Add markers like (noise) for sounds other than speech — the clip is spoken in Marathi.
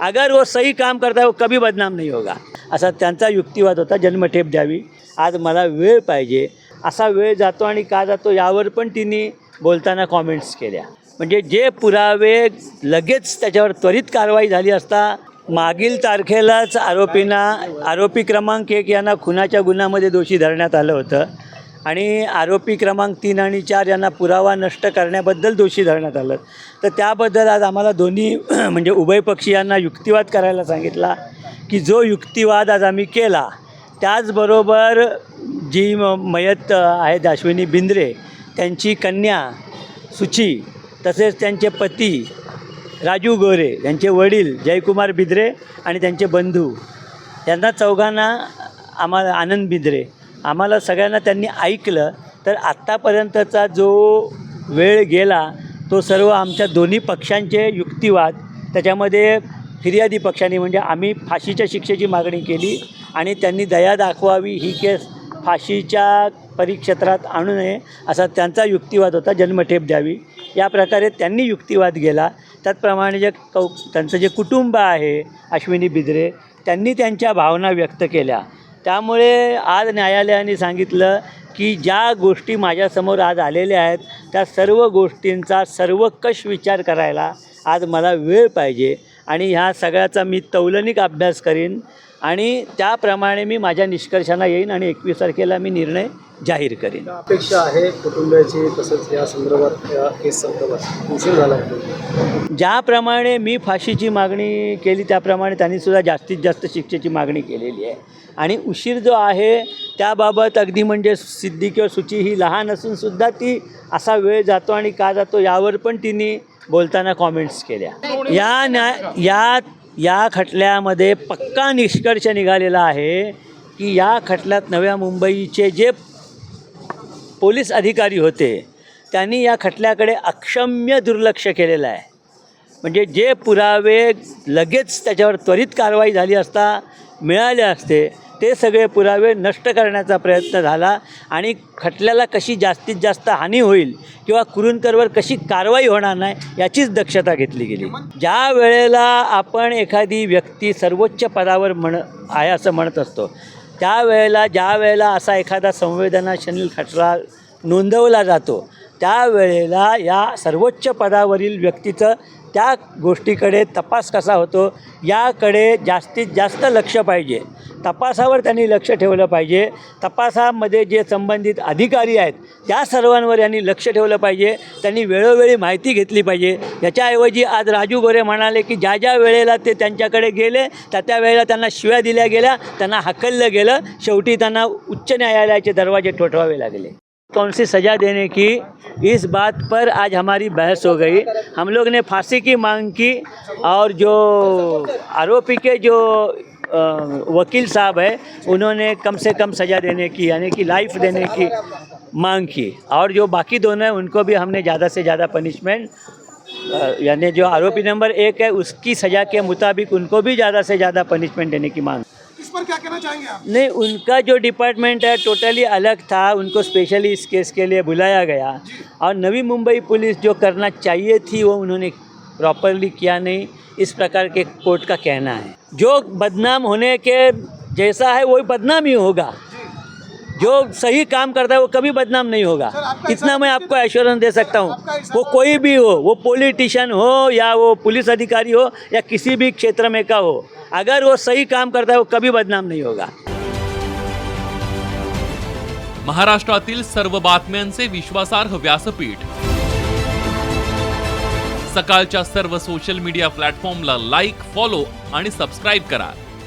अगर वो सही काम करता है वो कभी बदनाम नहीं होगा। असा त्यांचा युक्तिवाद होता जन्मठेप द्यावी. आज मला वेळ पाहिजे. असा वेळ जातो आणि का जातो यावर पण तिने बोलताना कॉमेंट्स केल्या. म्हणजे जे पुरावे लगेच त्याच्यावर त्वरित कारवाई झाली असता मागील तारखेलाच आरोपींना आरोपी क्रमांक एक यांना खुनाच्या गुन्ह्यामध्ये दोषी धरण्यात आलं होतं. आणि आरोपी क्रमांक तीन आणि चार यांना पुरावा नष्ट करण्याबद्दल दोषी धरण्यात आलं. तर त्याबद्दल आज आम्हाला दोन्ही (clears throat) म्हणजे उभय पक्षीयांना युक्तिवाद करायला सांगितला की जो युक्तिवाद आज आम्ही केला त्याचबरोबर जी म मयत आहेत अश्विनी बिंद्रे त्यांची कन्या सुची तसेच त्यांचे पती राजू गोरे यांचे वडील जयकुमार बिद्रे आणि त्यांचे बंधू यांना चौघांना आम्हाला आनंद बिद्रे आम्हाला सगळ्यांना त्यांनी ऐकलं तर आत्तापर्यंतचा जो वेळ गेला तो सर्व आमच्या दोन्ही पक्षांचे युक्तिवाद त्याच्यामध्ये फिर्यादी पक्षांनी म्हणजे आम्ही फाशीच्या शिक्षेची मागणी केली आणि त्यांनी दया दाखवावी ही केस फाशीच्या परिक्षेत्रात आणू नये असा त्यांचा युक्तिवाद होता जन्मठेप द्यावी. या प्रकारे त्यांनी युक्तिवाद गेला. त्याचप्रमाणे जे कौ त्यांचं जे कुटुंब आहे अश्विनी बिद्रे त्यांनी त्यांच्या भावना व्यक्त केल्या. त्यामुळे आज न्यायालयाने सांगितलं की ज्या गोष्टी माझ्यासमोर आज आलेल्या आहेत त्या सर्व गोष्टींचा सर्वकष विचार करायला आज मला वेळ पाहिजे. आणि ह्या सगळ्याचा मी तौलनिक अभ्यास करीन आणि त्याप्रमाणे मी माझ्या निष्कर्षांना येईन आणि एकवीस तारखेला मी निर्णय जाहीर करीन. अपेक्षा आहे कुटुंबियाची तसंच या संदर्भात या केस संदर्भात? उशीर झाला ज्याप्रमाणे मी फाशीची मागणी केली त्याप्रमाणे त्यांनी सुद्धा जास्तीत जास्त शिक्षेची मागणी केलेली आहे. आणि उशीर जो आहे त्याबाबत अगदी म्हणजे सिद्धी किंवा सुची ही लहान असूनसुद्धा ती असा वेळ जातो आणि का जातो यावर पण तिने बोलताना कॉमेंट्स केल्या. या न्याय या या खटल्यामध्ये पक्का निष्कर्ष निघालेला आहे की या खटल्यात नव्या मुंबईचे जे पोलीस अधिकारी होते त्यांनी या खटल्याकडे अक्षम्य दुर्लक्ष केलेलं आहे. म्हणजे जे पुरावे लगेच त्याच्यावर त्वरित कारवाई झाली असता मिळाले असते ते सगळे पुरावे नष्ट करण्याचा प्रयत्न झाला आणि खटल्याला कशी जास्तीत जास्त हानी होईल किंवा कुरुंकरवर कशी कारवाई होणार नाही याचीच दक्षता घेतली गेली. ज्या वेळेला आपण एखादी व्यक्ती सर्वोच्च पदावर म्हण आहे असं म्हणत असतो त्यावेळेला ज्या वेळेला असा एखादा संवेदनाशील खटला नोंदवला जातो त्यावेळेला या सर्वोच्च पदावरील व्यक्तीचं त्या गोष्टीकडे तपास कसा होतो याकडे जास्तीत जास्त लक्ष पाहिजे. तपासावर त्यांनी लक्ष ठेवलं पाहिजे. तपासामध्ये जे संबंधित अधिकारी आहेत त्या सर्वांवर यांनी लक्ष ठेवलं पाहिजे. त्यांनी वेळोवेळी माहिती घेतली पाहिजे. याच्याऐवजी आज राजू गोरे म्हणाले की ज्या ज्या वेळेला ते त्यांच्याकडे गेले त्या त्या वेळेला त्यांना शिव्या दिल्या गेल्या त्यांना हाकललं गेलं. शेवटी त्यांना उच्च न्यायालयाचे दरवाजे ठोठवावे लागले. कौन सी सज़ा देने की इस बात पर आज हमारी बहस हो गई। हम लोग ने फांसी की मांग की और जो आरोपी के जो वकील साहब है, उन्होंने कम से कम सज़ा देने की, यानी कि लाइफ देने की मांग की। और जो बाकी दोनों हैं, उनको भी हमने ज़्यादा से ज़्यादा पनिशमेंट यानी जो आरोपी नंबर एक है, उसकी सज़ा के मुताबिक उनको भी ज़्यादा से ज़्यादा पनिशमेंट देने की मांग। पर क्या कहना चाहेंगे आप? नहीं उनका जो डिपार्टमेंट है टोटली अलग था। उनको स्पेशली इस केस के लिए बुलाया गया। और नवी मुंबई पुलिस जो करना चाहिए थी वो उन्होंने प्रॉपरली किया नहीं। इस प्रकार के कोर्ट का कहना है। जो बदनाम होने के जैसा है वही बदनाम ही होगा। जो सही काम करता है वो कभी बदनाम नहीं होगा। इतना मैं आपको एश्योरेंस दे सकता हूँ। वो कोई भी हो वो पॉलिटिशियन हो या वो पुलिस अधिकारी हो या किसी भी क्षेत्र में का हो अगर वो सही काम करता है वो कभी बदनाम नहीं होगा। महाराष्ट्रातील सर्व बातम्यांचे विश्वासार्ह व्यासपीठ. सकाळच्या सर्व सोशल मीडिया प्लॅटफॉर्मला लाईक फॉलो आणि सबस्क्राईब करा.